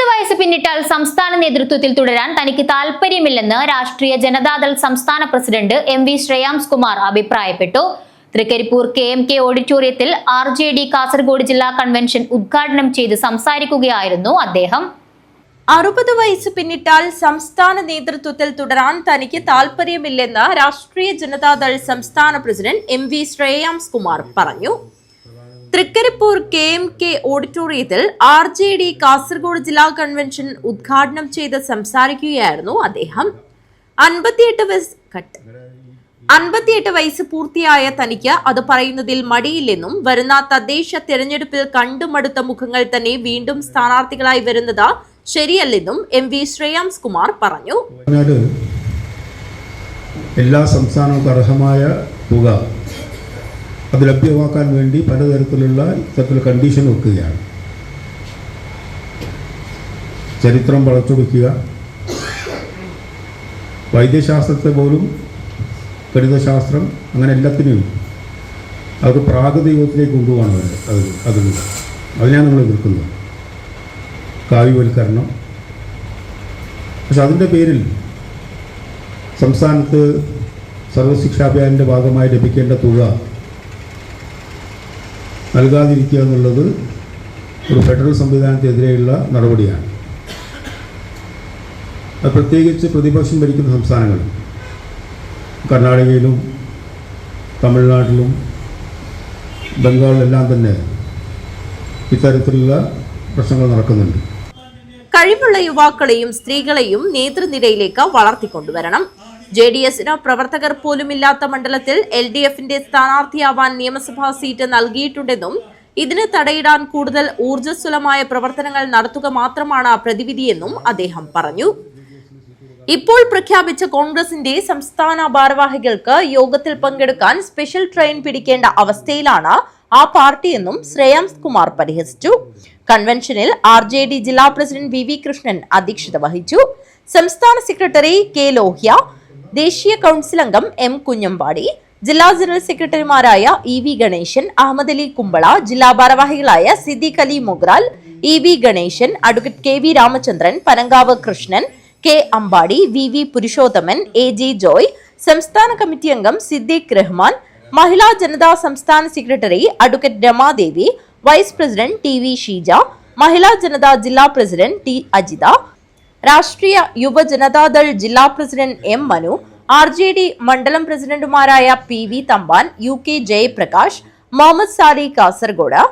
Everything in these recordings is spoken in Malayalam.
അറുപത് വയസ്സ് പിന്നിട്ടാൽ സംസ്ഥാന നേതൃത്വത്തിൽ തുടരാൻ തനിക്ക് താല്പര്യമില്ലെന്ന് രാഷ്ട്രീയ ജനതാദൾ സംസ്ഥാന president M V Shreyams Kumar അഭിപ്രായപ്പെട്ടു. തൃക്കരിപ്പൂർ കെ എം കെ ഓഡിറ്റോറിയത്തിൽ ആർ ജെ ഡി കാസർഗോഡ് ജില്ലാ കൺവെൻഷൻ ഉദ്ഘാടനം ചെയ്ത് സംസാരിക്കുകയായിരുന്നു അദ്ദേഹം. അറുപത് വയസ്സ് പിന്നിട്ടാൽ സംസ്ഥാന നേതൃത്വത്തിൽ തുടരാൻ തനിക്ക് താല്പര്യമില്ലെന്ന് രാഷ്ട്രീയ ജനതാദൾ സംസ്ഥാന president M V Shreyams Kumar പറഞ്ഞു. തൃക്കരിപ്പൂർ കെ എം കെ ഓഡിറ്റോറിയത്തിൽ ആർ ജെ ഡി കാസർഗോഡ് ജില്ലാ കൺവെൻഷൻ ഉദ്ഘാടനം ചെയ്ത് സംസാരിക്കുകയായിരുന്നു അദ്ദേഹം. അൻപത്തിയെട്ട് വയസ്സ് കട്ട്. അൻപത്തിയെട്ട് വയസ്സ് പൂർത്തിയായ തനിക്ക് അത് പറയുന്നതിൽ മടിയില്ലെന്നും വരുന്ന തദ്ദേശ തെരഞ്ഞെടുപ്പിൽ കണ്ടുമടുത്ത മുഖങ്ങൾ തന്നെ വീണ്ടും സ്ഥാനാർത്ഥികളായി വരുന്നത് ശരിയല്ലെന്നും എം വി ശ്രേയാംസ് കുമാർ പറഞ്ഞു. എല്ലാ സംസ്ഥാനവും അർഹമായ തുക അത് ലഭ്യമാക്കാൻ വേണ്ടി പലതരത്തിലുള്ള ഇത്തരത്തിലുള്ള കണ്ടീഷൻ വെക്കുകയാണ്. ചരിത്രം വളച്ചൊടുക്കുക. വൈദ്യശാസ്ത്രത്തെ പോലും ഗണിതശാസ്ത്രം അങ്ങനെ എല്ലാത്തിനെയും അത് പ്രാഗദൈവത്തിലേക്ക് കൊണ്ടുപോകണം അവർ അത് അതിലൂടെ. അതിനാണ് നമ്മൾ എതിർക്കുന്നത്. കാവ്യവൽക്കരണം. പക്ഷെ അതിന്റെ പേരിൽ സംസ്ഥാനത്ത് സർവശിക്ഷാഭിയാനിന്റെ ഭാഗമായി ലഭിക്കേണ്ട തുക നൽകാതിരിക്കുക എന്നുള്ളത് ഒരു ഫെഡറൽ സംവിധാനത്തിനെതിരെയുള്ള നടപടിയാണ്. അത് പ്രത്യേകിച്ച് പ്രതിപക്ഷം ഭരിക്കുന്ന സംസ്ഥാനങ്ങളിൽ കർണാടകയിലും തമിഴ്നാട്ടിലും ബംഗാളിലെല്ലാം തന്നെ ഇത്തരത്തിലുള്ള പ്രശ്നങ്ങൾ നടക്കുന്നുണ്ട്. കഴിവുള്ള യുവാക്കളെയും സ്ത്രീകളെയും നേതൃനിരയിലേക്ക് വളർത്തിക്കൊണ്ടുവരണം. ജെ ഡി എസിന് പ്രവർത്തകർ പോലുമില്ലാത്ത മണ്ഡലത്തിൽ എൽ ഡി എഫിന്റെ സ്ഥാനാർത്ഥിയാവാൻ നിയമസഭാ സീറ്റ് നൽകിയിട്ടുണ്ടെന്നും ഇതിന് തടയിടാൻ കൂടുതൽ ഊർജസ്വലമായ പ്രവർത്തനങ്ങൾ നടത്തുക മാത്രമാണ് പ്രതിവിധിയെന്നും അദ്ദേഹം പറഞ്ഞു. ഇപ്പോൾ പ്രഖ്യാപിച്ച കോൺഗ്രസിന്റെ സംസ്ഥാന ഭാരവാഹികൾക്ക് യോഗത്തിൽ പങ്കെടുക്കാൻ സ്പെഷ്യൽ ട്രെയിൻ പിടിക്കേണ്ട അവസ്ഥയിലാണ് ആ പാർട്ടിയെന്നും ശ്രേയാംസ് കുമാർ പരിഹസിച്ചു. കൺവെൻഷനിൽ ആർ ജെ ഡി ജില്ലാ പ്രസിഡന്റ് വി വി കൃഷ്ണൻ അധ്യക്ഷത വഹിച്ചു. സംസ്ഥാന സെക്രട്ടറി കെ ലോഹ്യ ദേശീയ കൗൺസിൽ അംഗം എം കുഞ്ഞമ്പാടി ജില്ലാ ജനറൽ സെക്രട്ടറിമാരായ ഇ വി ഗണേശൻ അഹമ്മദ് അലി കുമ്പള ജില്ലാ ഭാരവാഹികളായ Siddique Ali Mogral E V Ganesan advocate K V Ramachandran Panankav Krishnan K Ambadi V V Purushothaman A G Joy സംസ്ഥാന കമ്മിറ്റി അംഗം സിദ്ദീഖ് റഹ്മാൻ മഹിളാ ജനതാ സംസ്ഥാന secretary advocate Ramadevi vice president T V Sheeja Mahila Janata ജില്ലാ പ്രസിഡന്റ് ടി അജിത രാഷ്ട്രീയ യുവജനതാദൾ ജില്ലാ president M Manu R J D മണ്ഡലം പ്രസിഡന്റുമാരായ P V Thampan U K Jayaprakash Muhammad Sali Kasaragod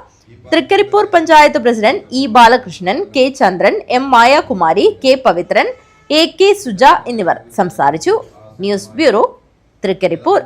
Trikaripur panchayat president E Balakrishnan K Chandran M Mayakumari K Pavithran A K Suja എന്നിവർ സംസാരിച്ചു. News bureau Trikaripur.